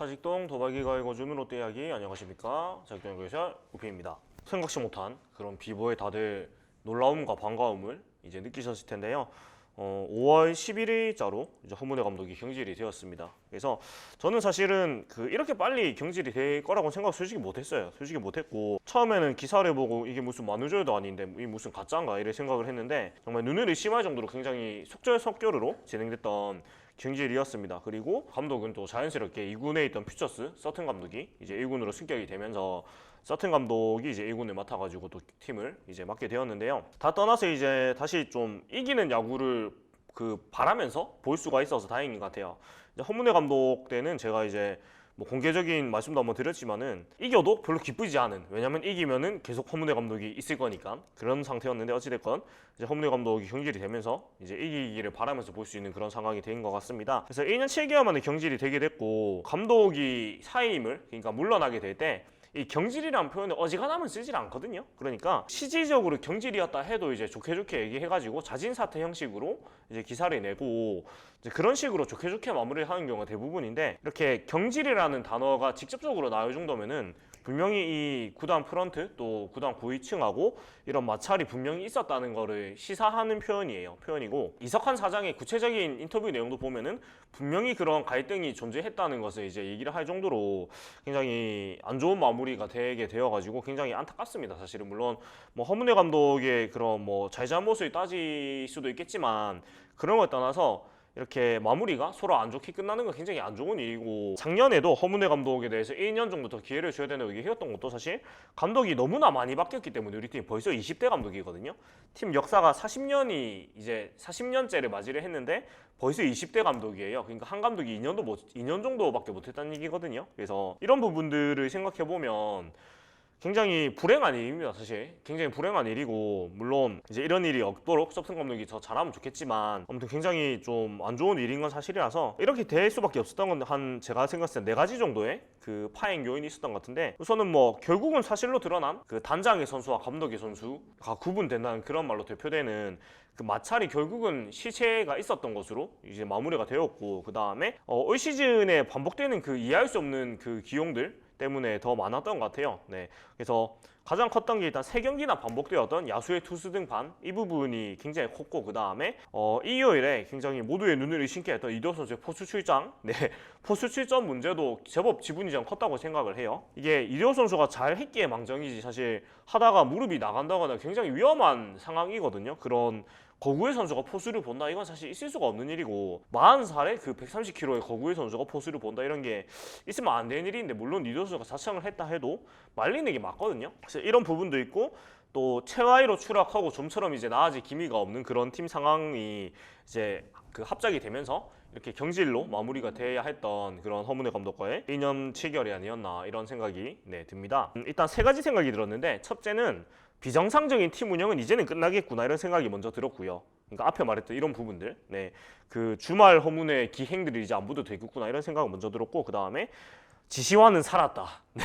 사직동 도박이가의 거주는 롯데 이야기 안녕하십니까 자직동 교사 우피입니다 생각지 못한 그런 비보의 다들 놀라움과 반가움을 이제 느끼셨을 텐데요 어, 5월 11일자로 이제 허문회 감독이 경질이 되었습니다. 그래서 저는 사실은 그 이렇게 빨리 경질이 될 거라고 생각 솔직히 못했어요. 솔직히 못했고 처음에는 기사를 보고 이게 무슨 만우절도 아닌데 이 무슨 가짜인가 이래 생각을 했는데 정말 눈을 의심할 정도로 굉장히 속절속결으로 진행됐던 경질이었습니다. 그리고 감독은 또 자연스럽게 2군에 있던 퓨처스 서튼 감독이 이제 1군으로 승격이 되면서 서튼 감독이 이제 1군을 맡아가지고 또 팀을 이제 맡게 되었는데요. 다 떠나서 이제 다시 좀 이기는 야구를 그 바라면서 볼 수가 있어서 다행인 것 같아요. 이제 허문회 감독 때는 제가 이제 뭐 공개적인 말씀도 한번 드렸지만은 이겨도 별로 기쁘지 않은 왜냐면 이기면은 계속 허문회 감독이 있을 거니까 그런 상태였는데 어찌됐건 이제 허문회 감독이 경질이 되면서 이제 이기기를 바라면서 볼 수 있는 그런 상황이 된 것 같습니다. 그래서 1년 7개월 만에 경질이 되게 됐고 감독이 사임을 그러니까 물러나게 될때 이 경질이라는 표현을 어지간하면 쓰질 않거든요. 그러니까 실질적으로 경질이었다 해도 이제 좋게 좋게 얘기해가지고 자진 사퇴 형식으로 이제 기사를 내고 이제 그런 식으로 좋게 좋게 마무리를 하는 경우가 대부분인데 이렇게 경질이라는 단어가 직접적으로 나올 정도면은 분명히 이 구단 프런트 또 구단 고위층하고 이런 마찰이 분명히 있었다는 거를 시사하는 표현이에요. 표현이고 이석환 사장의 구체적인 인터뷰 내용도 보면은 분명히 그런 갈등이 존재했다는 것을 이제 얘기를 할 정도로 굉장히 안 좋은 마무리가 되게 되어가지고 굉장히 안타깝습니다. 사실은 물론 뭐 허문회 감독의 그런 뭐 잘잘못을 따질 수도 있겠지만 그런 걸 떠나서 이렇게 마무리가 서로 안 좋게 끝나는 건 굉장히 안 좋은 일이고 작년에도 허문회 감독에 대해서 1년 정도 더 기회를 줘야 된다고 얘기했던 것도 사실 감독이 너무나 많이 바뀌었기 때문에 우리 팀 벌써 20대 감독이거든요. 팀 역사가 40년이 이제 40년째를 맞이를 했는데 벌써 20대 감독이에요. 그러니까 한 감독이 2년도 못 2년 정도밖에 못 했다는 얘기거든요. 그래서 이런 부분들을 생각해 보면 굉장히 불행한 일입니다, 사실. 굉장히 불행한 일이고, 물론 이제 이런 일이 없도록 서튼 감독이 더 잘하면 좋겠지만, 아무튼 굉장히 좀 안 좋은 일인 건 사실이라서 이렇게 될 수밖에 없었던 건 한 제가 생각했을 때 네 가지 정도의 그 파행 요인이 있었던 것 같은데, 우선은 뭐 결국은 사실로 드러난 그 단장의 선수와 감독의 선수가 구분된다는 그런 말로 대표되는 그 마찰이 결국은 시체가 있었던 것으로 이제 마무리가 되었고, 그 다음에 어, 올 시즌에 반복되는 그 이해할 수 없는 그 기용들 때문에 더 많았던 것 같아요. 네. 그래서 가장 컸던 게 일단 세 경기나 반복되었던 야수의 투수 등판 이 부분이 굉장히 컸고 그 다음에 어, 일요일에 굉장히 모두의 눈을 의심케 했던 이도 선수의 포수 출장, 네 포수 출전 문제도 제법 지분이 좀 컸다고 생각을 해요. 이게 이도 선수가 잘 했기에 망정이지 사실 하다가 무릎이 나간다거나 굉장히 위험한 상황이거든요. 그런 거구의 선수가 포수를 본다 이건 사실 있을 수가 없는 일이고 40살에 그 130kg의 거구의 선수가 포수를 본다 이런 게 있으면 안 되는 일인데 물론 이도 선수가 사창을 했다 해도 말리는 게 맞거든요. 그래서 이런 부분도 있고 또 최하위로 추락하고 좀처럼 이제 나아질 기미가 없는 그런 팀 상황이 이제 그 합작이 되면서 이렇게 경질로 마무리가 돼야 했던 그런 허문회 감독과의 1년 7개월이 아니었나 이런 생각이 네, 듭니다. 음, 일단 세 가지 생각이 들었는데 첫째는 비정상적인 팀 운영은 이제는 끝나겠구나 이런 생각이 먼저 들었고요. 그러니까 앞에 말했던 이런 부분들, 네, 그 주말 허문의 기행들이 이제 안 부도 되겠구나 이런 생각을 먼저 들었고 그 다음에 지시와는 살았다. 네,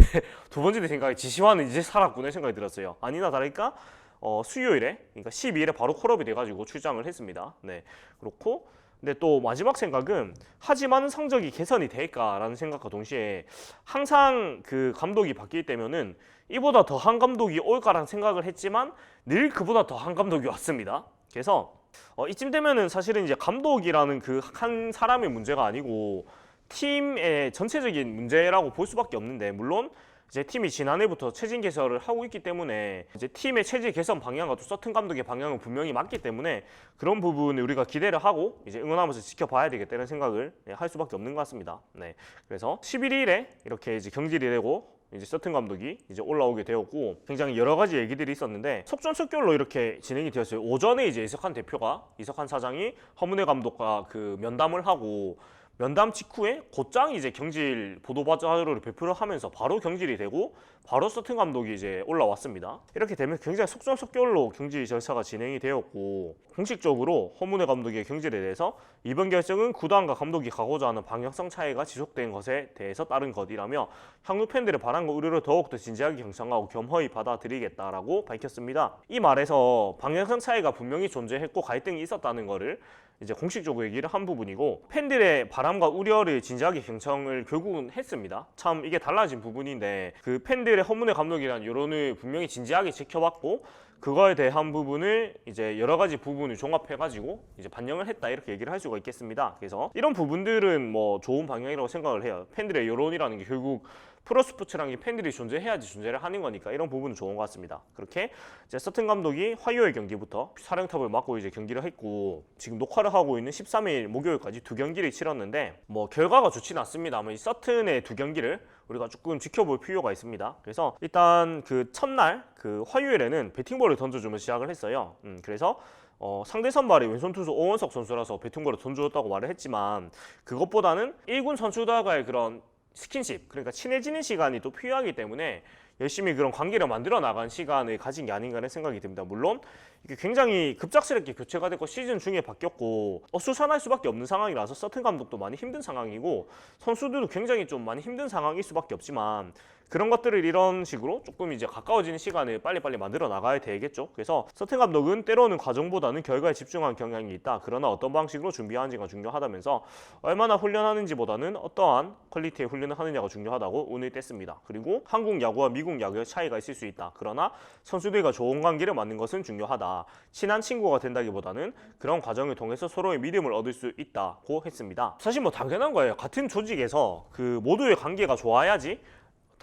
두 번째 생각이 지시와는 이제 살았구나 생각이 들었어요. 아니나 다를까 어, 수요일에 그러니까 12일에 바로 콜업이 돼가지고 출장을 했습니다. 네, 그렇고 근데 또 마지막 생각은 하지만 성적이 개선이 될까라는 생각과 동시에 항상 그 감독이 바뀔 때면은 이보다 더 한 감독이 올까라는 생각을 했지만 늘 그보다 더 한 감독이 왔습니다. 그래서 어, 이쯤 되면은 사실은 이제 감독이라는 그 한 사람의 문제가 아니고 팀의 전체적인 문제라고 볼 수밖에 없는데 물론 이제 팀이 지난해부터 체진 개설을 하고 있기 때문에 이제 팀의 체질 개선 방향과 또 서튼 감독의 방향은 분명히 맞기 때문에 그런 부분을 우리가 기대를 하고 이제 응원하면서 지켜봐야 되겠다는 생각을 네, 할 수밖에 없는 것 같습니다. 네, 그래서 11일에 이렇게 이제 경질이 되고 이제 서튼 감독이 이제 올라오게 되었고 굉장히 여러 가지 얘기들이 있었는데 속전속결로 이렇게 진행이 되었어요. 오전에 이제 이석환 대표가 이석환 사장이 허문회 감독과 그 면담을 하고 면담 직후에 곧장 이제 경질 보도 자료를 배포를 하면서 바로 경질이 되고 바로 서튼 감독이 이제 올라왔습니다. 이렇게 되면 굉장히 속전속결로 경질 절차가 진행이 되었고 공식적으로 허문회 감독의 경질에 대해서 이번 결정은 구단과 감독이 가고자 하는 방향성 차이가 지속된 것에 대해서 따른 것이라며 향후 팬들의 바람과 우려를 더욱더 진지하게 경청하고 겸허히 받아들이겠다라고 밝혔습니다. 이 말에서 방향성 차이가 분명히 존재했고 갈등이 있었다는 것을 이제 공식적으로 얘기를 한 부분이고 팬들의 바람 바람과 우려를 진지하게 경청을 결국은 했습니다. 참 이게 달라진 부분인데 그 팬들의 허문의 감독이라는 여론을 분명히 진지하게 지켜봤고 그거에 대한 부분을 이제 여러 가지 부분을 종합해가지고 이제 반영을 했다 이렇게 얘기를 할 수가 있겠습니다. 그래서 이런 부분들은 뭐 좋은 방향이라고 생각을 해요. 팬들의 여론이라는 게 결국 프로스포츠라는 게 팬들이 존재해야지 존재를 하는 거니까 이런 부분은 좋은 것 같습니다. 그렇게 이제 서튼 감독이 화요일 경기부터 사령탑을 맡고 이제 경기를 했고 지금 녹화를 하고 있는 13일 목요일까지 두 경기를 치렀는데 뭐 결과가 좋지는 않습니다만 이 서튼의 두 경기를 우리가 조금 지켜볼 필요가 있습니다. 그래서 일단 그 첫날 그 화요일에는 배팅볼을 던져주면 시작을 했어요. 음, 그래서 어, 상대 선발이 왼손 투수 오원석 선수라서 배팅볼을 던져줬다고 말을 했지만 그것보다는 1군 선수들과의 그런 스킨십 그러니까 친해지는 시간이 또 필요하기 때문에 열심히 그런 관계를 만들어 나간 시간을 가진 게 아닌가 하는 생각이 듭니다. 물론 이게 굉장히 급작스럽게 교체가 됐고 시즌 중에 바뀌었고 어수선할 수밖에 없는 상황이라서 서튼 감독도 많이 힘든 상황이고 선수들도 굉장히 좀 많이 힘든 상황일 수밖에 없지만 그런 것들을 이런 식으로 조금 이제 가까워지는 시간을 빨리빨리 만들어 나가야 되겠죠. 그래서 서튼 감독은 때로는 과정보다는 결과에 집중한 경향이 있다. 그러나 어떤 방식으로 준비하는지가 중요하다면서 얼마나 훈련하는지보다는 어떠한 퀄리티의 훈련을 하느냐가 중요하다고 운을 뗐습니다. 그리고 한국 야구와 미국 야구의 차이가 있을 수 있다. 그러나 선수들과 좋은 관계를 만든 것은 중요하다. 친한 친구가 된다기보다는 그런 과정을 통해서 서로의 믿음을 얻을 수 있다고 했습니다. 사실 뭐 당연한 거예요. 같은 조직에서 그 모두의 관계가 좋아야지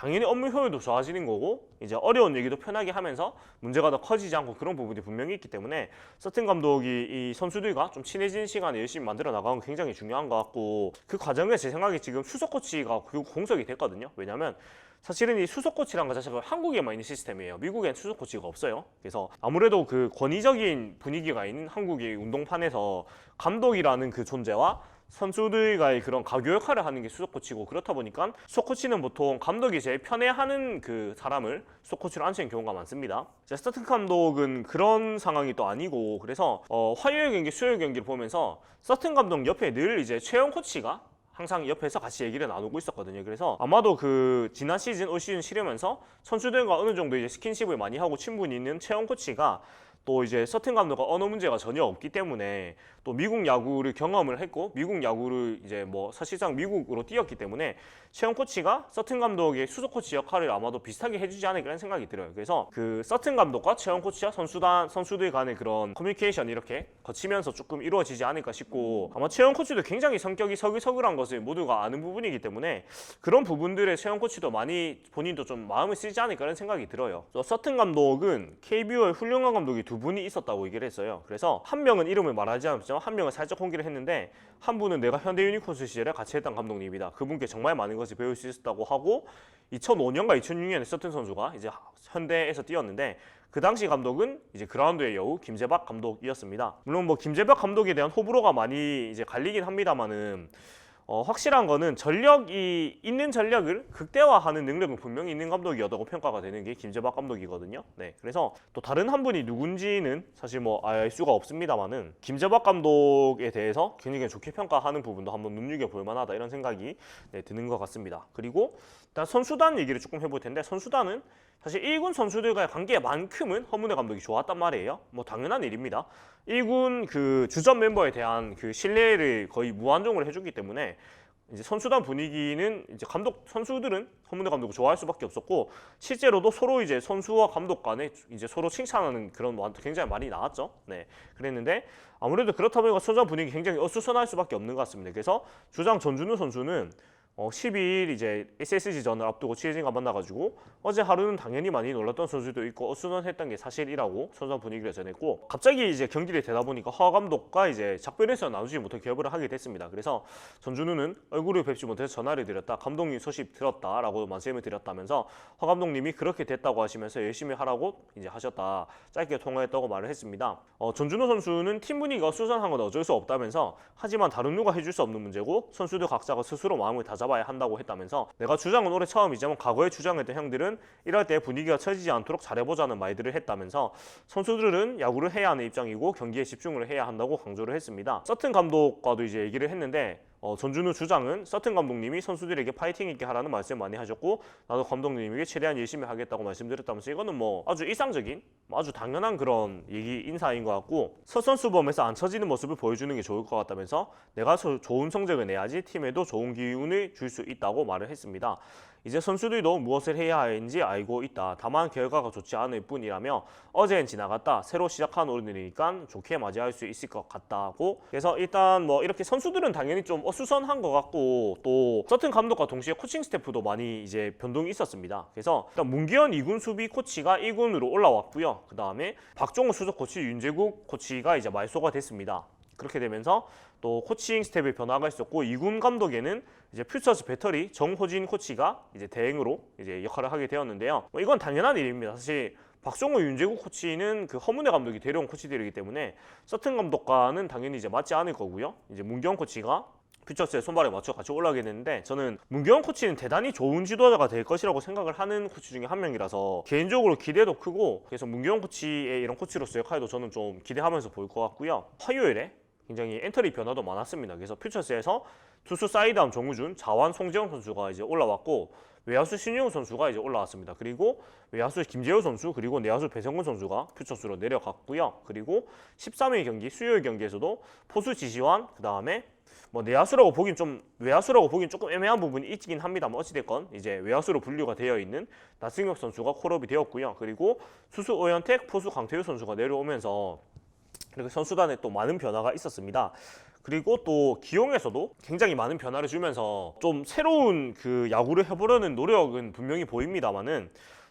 당연히 업무 효율도 좋아지는 거고 이제 어려운 얘기도 편하게 하면서 문제가 더 커지지 않고 그런 부분이 분명히 있기 때문에 서튼 감독이 이 선수들과 좀 친해진 시간을 열심히 만들어 나가는 게 굉장히 중요한 것 같고 그 과정에 제 생각에 지금 수석 코치가 결국 공석이 됐거든요. 왜냐하면 사실은 이 수석 코치라는 것 자체가 한국에만 있는 시스템이에요. 미국엔 수석 코치가 없어요. 그래서 아무래도 그 권위적인 분위기가 있는 한국의 운동판에서 감독이라는 그 존재와 선수들과의 그런 가교 역할을 하는 게 수석 코치고 그렇다 보니까 수석 코치는 보통 감독이 제일 편해하는 그 사람을 수석 코치로 앉히는 경우가 많습니다. 스타튼 감독은 그런 상황이 또 아니고 그래서 어, 화요일 경기, 수요일 경기를 보면서 서튼 감독 옆에 늘 이제 최영 코치가 항상 옆에서 같이 얘기를 나누고 있었거든요. 그래서 아마도 그 지난 시즌, 올 시즌 치르면서 선수들과 어느 정도 이제 스킨십을 많이 하고 친분이 있는 최영 코치가 또 이제 서튼 감독과 언어 문제가 전혀 없기 때문에 또 미국 야구를 경험을 했고 미국 야구를 이제 뭐 사실상 미국으로 뛰었기 때문에 최영 코치가 서튼 감독의 수석 코치 역할을 아마도 비슷하게 해주지 않을까라는 생각이 들어요. 그래서 그 서튼 감독과 최영 코치와 선수단 선수들 간의 그런 커뮤니케이션 이렇게 거치면서 조금 이루어지지 않을까 싶고 아마 최영 코치도 굉장히 성격이 서글서글한 것을 모두가 아는 부분이기 때문에 그런 부분들에 최영 코치도 많이 본인도 좀 마음을 쓰지 않을까라는 생각이 들어요. 또 서튼 감독은 KBO의 훌륭한 감독이 두 분이 있었다고 얘기를 했어요. 그래서 한 명은 이름을 말하지 않았지만 한 명은 살짝 공개를 했는데 한 분은 내가 현대 유니콘스 시절에 같이 했던 감독님이다. 그분께 정말 많은 것을 배울 수 있었다고 하고 2005년과 2006년에 서튼 선수가 이제 현대에서 뛰었는데 그 당시 감독은 이제 그라운드의 여우 김재박 감독이었습니다. 물론 뭐 김재박 감독에 대한 호불호가 많이 이제 갈리긴 합니다만은 어, 확실한 거는 전력이 있는 전력을 극대화하는 능력은 분명히 있는 감독이었다고 평가가 되는 게 김재박 감독이거든요. 네, 그래서 또 다른 한 분이 누군지는 사실 뭐 알 수가 없습니다만은 김재박 감독에 대해서 굉장히 좋게 평가하는 부분도 한번 눈여겨 볼 만하다 이런 생각이 네, 드는 것 같습니다. 그리고 일단 선수단 얘기를 조금 해볼 텐데 선수단은 사실 1군 선수들과의 관계만큼은 허문회 감독이 좋았단 말이에요. 뭐 당연한 일입니다. 1군 그 주전 멤버에 대한 그 신뢰를 거의 무한정으로 해주기 때문에 이제 선수단 분위기는 이제 감독 선수들은 허문회 감독을 좋아할 수밖에 없었고 실제로도 서로 이제 선수와 감독 간에 이제 서로 칭찬하는 그런 뭐 굉장히 많이 나왔죠. 네, 그랬는데 아무래도 그렇다 보니까 선수단 분위기 굉장히 어수선할 수밖에 없는 것 같습니다. 그래서 주장 전준우 선수는 어, 12일 이제 SSG전을 앞두고 취재진과 만나가지고 어제 하루는 당연히 많이 놀랐던 선수도 있고 어수선했던 게 사실이라고 선수 분위기를 전했고 갑자기 이제 경기를 되다 보니까 허 감독과 이제 작별에서 나누지 못해 결별을 하게 됐습니다. 그래서 전준우는 얼굴을 뵙지 못해서 전화를 드렸다. 감독님 소식 들었다라고 말씀을 드렸다면서 허 감독님이 그렇게 됐다고 하시면서 열심히 하라고 이제 하셨다. 짧게 통화했다고 말을 했습니다. 어, 전준우 선수는 팀 분위기가 어수선한 건 어쩔 수 없다면서 하지만 다른 누가 해줄 수 없는 문제고 선수들 각자가 스스로 마음을 다잡 아야 한다고 했다면서 내가 주장은 올해 처음이지만 과거에 주장했던 형들은 이럴 때 분위기가 처지지 않도록 잘해보자는 말들을 했다면서 선수들은 야구를 해야 하는 입장이고 경기에 집중을 해야 한다고 강조를 했습니다. 서튼 감독과도 이제 얘기를 했는데 어, 전준우 주장은 서튼 감독님이 선수들에게 파이팅 있게 하라는 말씀 많이 하셨고 나도 감독님에게 최대한 열심히 하겠다고 말씀드렸다면서 이거는 뭐 아주 일상적인 뭐 아주 당연한 그런 얘기 인사인 것 같고 첫 선수범에서 안 쳐지는 모습을 보여주는 게 좋을 것 같다면서 내가 소- 좋은 성적을 내야지 팀에도 좋은 기운을 줄 수 있다고 말을 했습니다. 이제 선수들도 무엇을 해야 하는지 알고 있다. 다만 결과가 좋지 않을 뿐이라며 어제는 지나갔다. 새로 시작한 오늘이니까 좋게 맞이할 수 있을 것 같다고. 그래서 일단 뭐 이렇게 선수들은 당연히 좀 어수선한 것 같고 또 서튼 감독과 동시에 코칭 스태프도 많이 이제 변동이 있었습니다. 그래서 일단 문기현 2군 수비 코치가 1군으로 올라왔고요. 그 다음에 박종호 수석 코치 윤재국 코치가 이제 말소가 됐습니다. 그렇게 되면서 또 코칭 스텝의 변화가 있었고 2군 감독에는 이제 퓨처스 배터리 정호진 코치가 이제 대행으로 이제 역할을 하게 되었는데요. 뭐 이건 당연한 일입니다. 사실 박성호, 윤재국 코치는 그 허문회 감독이 데려온 코치들이기 때문에 서튼 감독과는 당연히 이제 맞지 않을 거고요. 이제 문경 코치가 퓨처스의 손발에 맞춰 같이 올라가게 됐는데 저는 문경 코치는 대단히 좋은 지도자가 될 것이라고 생각을 하는 코치 중에 한 명이라서 개인적으로 기대도 크고 그래서 문경 코치의 이런 코치로서 역할도 저는 좀 기대하면서 볼 것 같고요. 화요일에 굉장히 엔터리 변화도 많았습니다. 그래서 퓨처스에서 투수 사이드암 정우준, 자완 송재영 선수가 이제 올라왔고 외야수 신유호 선수가 이제 올라왔습니다. 그리고 외야수 김재호 선수 그리고 내야수 배성근 선수가 퓨처스로 내려갔고요. 그리고 13일 경기 수요일 경기에서도 포수 지시환 그 다음에 뭐 내야수라고 보긴 좀 외야수라고 보긴 조금 애매한 부분이 있긴 합니다만 어찌됐건 이제 외야수로 분류가 되어 있는 나승엽 선수가 콜업이 되었고요. 그리고 수수 오현택, 포수 강태우 선수가 내려오면서 그리고 선수단에 또 많은 변화가 있었습니다. 그리고 또 기용에서도 굉장히 많은 변화를 주면서 좀 새로운 그 야구를 해보려는 노력은 분명히 보입니다만은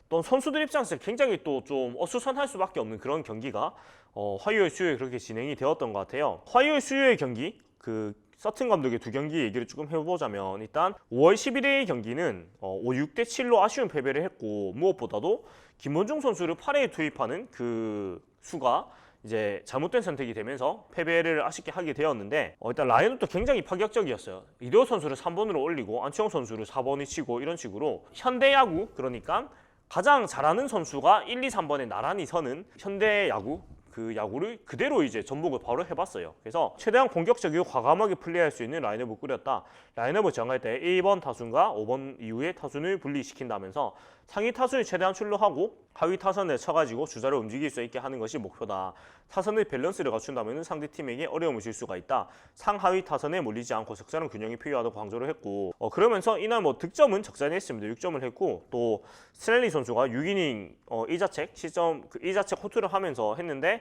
또 선수들 입장에서 굉장히 또 좀 어수선할 수밖에 없는 그런 경기가 어, 화요일 수요일 그렇게 진행이 되었던 것 같아요. 화요일 수요일 경기 그 서튼 감독의 두 경기 얘기를 조금 해보자면 일단 5월 11일 경기는 어, 5, 6대 7로 아쉬운 패배를 했고 무엇보다도 김원중 선수를 8회에 투입하는 그 수가 이제 잘못된 선택이 되면서 패배를 아쉽게 하게 되었는데 어, 일단 라인업도 굉장히 파격적이었어요. 이대호 선수를 3번으로 올리고 안치홍 선수를 4번에 치고 이런 식으로 현대 야구 그러니까 가장 잘하는 선수가 1, 2, 3번에 나란히 서는 현대 야구 그 야구를 그대로 이제 전복을 바로 해봤어요. 그래서 최대한 공격적이고 과감하게 플레이할 수 있는 라인업을 꾸렸다. 라인업을 정할 때 1번 타순과 5번 이후에 타순을 분리시킨다면서 상위 타순을 최대한 출루하고 하위 타선을 쳐가지고 주자를 움직일 수 있게 하는 것이 목표다. 타선의 밸런스를 갖춘다면 상대 팀에게 어려움을 줄 수가 있다. 상하위 타선에 몰리지 않고 적절한 균형이 필요하다고 강조를 했고 어, 그러면서 이날 뭐 득점은 적잖이 했습니다. 6점을 했고 또 스탠리 선수가 6이닝 어, 이자책 시점 그 이자책 호투를 하면서 했는데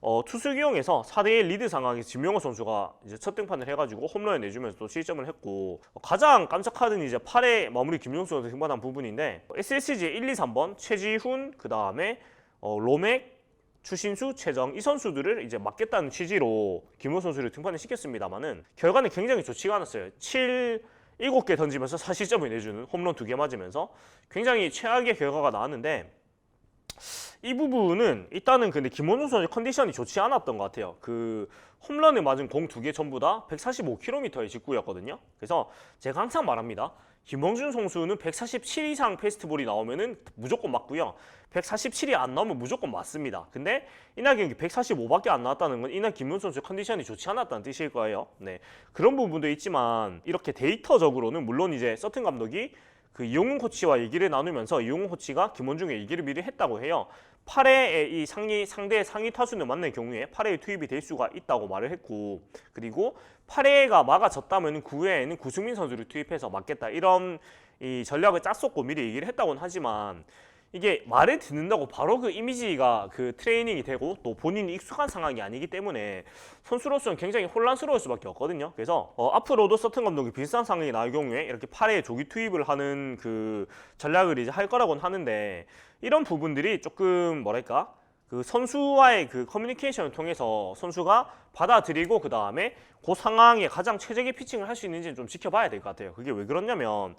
어, 투수 기용에서 4대1 리드 상황에서 진명호 선수가 이제 첫 등판을 해가지고 홈런을 내주면서 또 실점을 했고 어, 가장 깜짝카드는 이제 8회 마무리 김용수 선수 등판한 부분인데 SSG 1, 2, 3번 최지훈 그 다음에 어, 로맥 추신수, 최정 이 선수들을 이제 맡겠다는 취지로 김호 선수를 등판을 시켰습니다만은 결과는 굉장히 좋지가 않았어요. 7 7개 던지면서 4실점을 내주는 홈런 2개 맞으면서 굉장히 최악의 결과가 나왔는데 이 부분은 일단은 근데 김원중 선수 컨디션이 좋지 않았던 것 같아요. 그 홈런을 맞은 공 두 개 전부 다 145km의 직구였거든요. 그래서 제가 항상 말합니다. 김원준 선수는 147 이상 페스트볼이 나오면은 무조건 맞고요. 147이 안 나오면 무조건 맞습니다. 근데 이날 경기 145밖에 안 나왔다는 건 이날 김문 선수 컨디션이 좋지 않았다는 뜻일 거예요. 네. 그런 부분도 있지만 이렇게 데이터적으로는 물론 이제 서튼 감독이 그 이용훈 코치와 얘기를 나누면서 이용훈 코치가 김원중의 얘기를 미리 했다고 해요. 8회에 이 상위 상대 상위 타순을 만날 경우에 8회에 투입이 될 수가 있다고 말을 했고 그리고 8회가 막아졌다면 9회에는 구승민 선수를 투입해서 맞겠다 이런 이 전략을 짰었고 미리 얘기를 했다고는 하지만 이게 말을 듣는다고 바로 그 이미지가 그 트레이닝이 되고 또 본인이 익숙한 상황이 아니기 때문에 선수로서는 굉장히 혼란스러울 수밖에 없거든요. 그래서 어, 앞으로도 서튼 감독이 비슷한 상황이 나올 경우에 이렇게 8회에 조기 투입을 하는 그 전략을 이제 할 거라고는 하는데 이런 부분들이 조금 뭐랄까 그 선수와의 그 커뮤니케이션을 통해서 선수가 받아들이고 그 다음에 그 상황에 가장 최적의 피칭을 할 수 있는지는 좀 지켜봐야 될 것 같아요. 그게 왜 그러냐면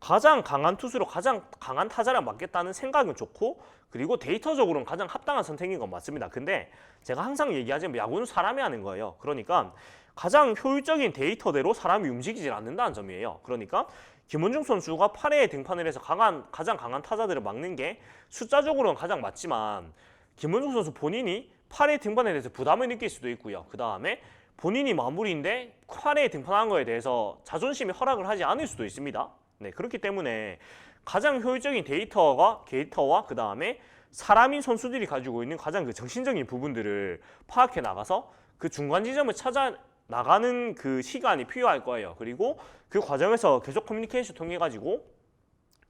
가장 강한 투수로 가장 강한 타자를 맞겠다는 생각은 좋고 그리고 데이터적으로는 가장 합당한 선택인 건 맞습니다. 근데 제가 항상 얘기하지만 야구는 사람이 하는 거예요. 그러니까 가장 효율적인 데이터대로 사람이 움직이질 않는다는 점이에요. 그러니까 김원중 선수가 8회에 등판을 해서 강한 가장 강한 타자들을 막는 게 숫자적으로는 가장 맞지만 김원중 선수 본인이 8회 등반에 대해서 부담을 느낄 수도 있고요. 그 다음에 본인이 마무리인데 8회에 등판한 거에 대해서 자존심이 허락을 하지 않을 수도 있습니다. 네, 그렇기 때문에 가장 효율적인 데이터가 데이터와 그 다음에 사람인 선수들이 가지고 있는 가장 그 정신적인 부분들을 파악해 나가서 그 중간 지점을 찾아 나가는 그 시간이 필요할 거예요. 그리고 그 과정에서 계속 커뮤니케이션 통해 가지고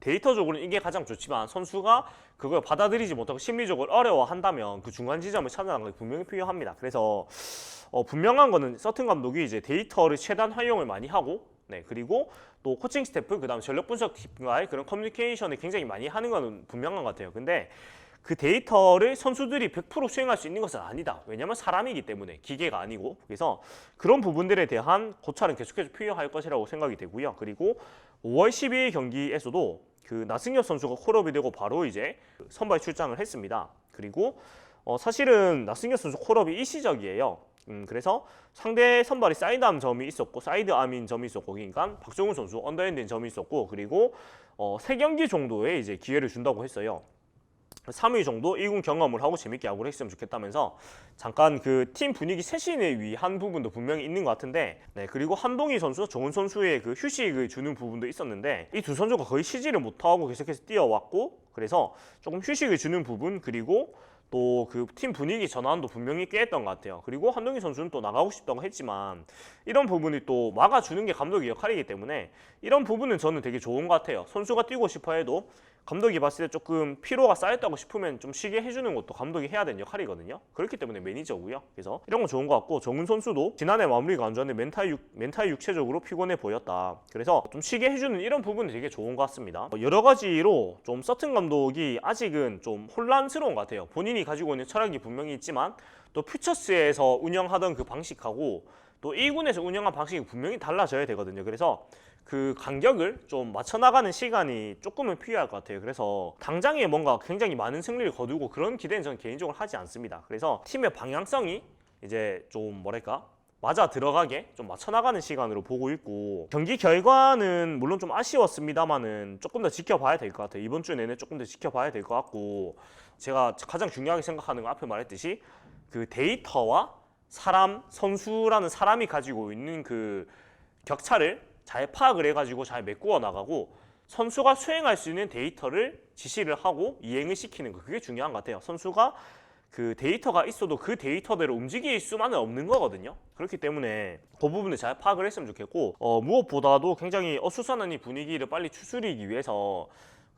데이터적으로는 이게 가장 좋지만 선수가 그걸 받아들이지 못하고 심리적으로 어려워한다면 그 중간 지점을 찾아나가는 게 분명히 필요합니다. 그래서 어, 분명한 거는 서튼 감독이 이제 데이터를 최대한 활용을 많이 하고 네 그리고 또 코칭 스태프 그 다음 전력 분석 팀과의 그런 커뮤니케이션을 굉장히 많이 하는 거는 분명한 것 같아요. 근데 그 데이터를 선수들이 100% 수행할 수 있는 것은 아니다. 왜냐하면 사람이기 때문에 기계가 아니고 그래서 그런 부분들에 대한 고찰은 계속해서 필요할 것이라고 생각이 되고요. 그리고 5월 12일 경기에서도 그 나승엽 선수가 콜업이 되고 바로 이제 선발 출장을 했습니다. 그리고 어, 사실은 나승엽 선수 콜업이 일시적이에요. 음, 그래서 상대 선발이 사이드암 점이 있었고 사이드암인 점이 있었고 그러니까 박정훈 선수 언더핸드인 점이 있었고 그리고 어, 세 경기 정도의 이제 기회를 준다고 했어요. 3위 정도 1군 경험을 하고 재밌게 야구를 했으면 좋겠다면서 잠깐 그 팀 분위기 쇄신을 위한 부분도 분명히 있는 것 같은데 네 그리고 한동희 선수, 정훈 선수의 그 휴식을 주는 부분도 있었는데 이 두 선수가 거의 쉬지를 못하고 계속해서 뛰어왔고 그래서 조금 휴식을 주는 부분 그리고 또 그 팀 분위기 전환도 분명히 꽤 했던 것 같아요. 그리고 한동희 선수는 또 나가고 싶다고 했지만 이런 부분이 또 막아주는 게 감독의 역할이기 때문에 이런 부분은 저는 되게 좋은 것 같아요. 선수가 뛰고 싶어 해도 감독이 봤을 때 조금 피로가 쌓였다고 싶으면 좀 쉬게 해주는 것도 감독이 해야 되는 역할이거든요. 그렇기 때문에 매니저고요. 그래서 이런 건 좋은 것 같고 정훈 선수도 지난해 마무리가 안 좋았는데 멘탈, 육, 멘탈 육체적으로 피곤해 보였다. 그래서 좀 쉬게 해주는 이런 부분이 되게 좋은 것 같습니다. 어, 여러 가지로 좀 서튼 감독이 아직은 좀 혼란스러운 것 같아요. 본인이 가지고 있는 철학이 분명히 있지만 또 퓨처스에서 운영하던 그 방식하고 또 1군에서 운영한 방식이 분명히 달라져야 되거든요. 그래서 그 간격을 좀 맞춰 나가는 시간이 조금은 필요할 것 같아요. 그래서 당장에 뭔가 굉장히 많은 승리를 거두고 그런 기대는 저는 개인적으로 하지 않습니다. 그래서 팀의 방향성이 이제 좀 뭐랄까 맞아 들어가게 좀 맞춰 나가는 시간으로 보고 있고 경기 결과는 물론 좀 아쉬웠습니다만은 조금 더 지켜봐야 될 것 같아요. 이번 주 내내 조금 더 지켜봐야 될 것 같고 제가 가장 중요하게 생각하는 건 앞에 말했듯이 그 데이터와 사람 선수라는 사람이 가지고 있는 그 격차를 잘 파악을 해가지고 잘 메꾸어 나가고 선수가 수행할 수 있는 데이터를 지시를 하고 이행을 시키는 거 그게 중요한 것 같아요. 선수가 그 데이터가 있어도 그 데이터대로 움직일 수만은 없는 거거든요. 그렇기 때문에 그 부분을 잘 파악을 했으면 좋겠고 어, 무엇보다도 굉장히 어수선한 이 분위기를 빨리 추스리기 위해서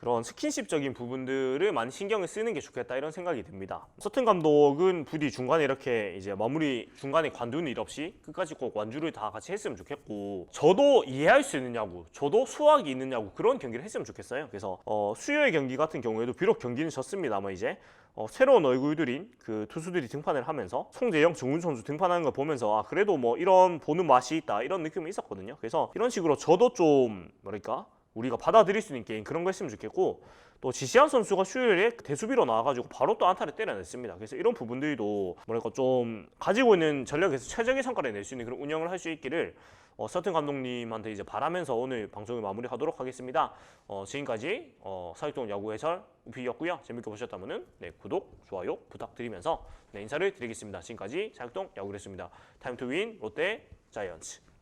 그런 스킨십적인 부분들을 많이 신경을 쓰는 게 좋겠다 이런 생각이 듭니다. 서튼 감독은 부디 중간에 이렇게 이제 마무리 중간에 관두는 일 없이 끝까지 꼭 완주를 다 같이 했으면 좋겠고 저도 이해할 수 있느냐고 저도 수학이 있느냐고 그런 경기를 했으면 좋겠어요. 그래서 어, 수요일 경기 같은 경우에도 비록 경기는 졌습니다만 이제 어, 새로운 얼굴들인 그 투수들이 등판을 하면서 송재영, 정훈 선수 등판하는 걸 보면서 아 그래도 뭐 이런 보는 맛이 있다 이런 느낌이 있었거든요. 그래서 이런 식으로 저도 좀 뭐랄까 우리가 받아들일 수 있는 게임 그런 거 했으면 좋겠고 또 지시한 선수가 수요일에 대수비로 나와가지고 바로 또 안타를 때려냈습니다. 그래서 이런 부분들도 뭐랄까 좀 가지고 있는 전력에서 최적의 성과를 낼 수 있는 그런 운영을 할 수 있기를 어, 서튼 감독님한테 이제 바라면서 오늘 방송을 마무리하도록 하겠습니다. 어, 지금까지 어, 사육동 야구 해설 우피였고요. 재밌게 보셨다면은 네, 구독, 좋아요 부탁드리면서 네, 인사를 드리겠습니다. 지금까지 사육동 야구였습니다. 타임 투 윈 롯데 자이언츠.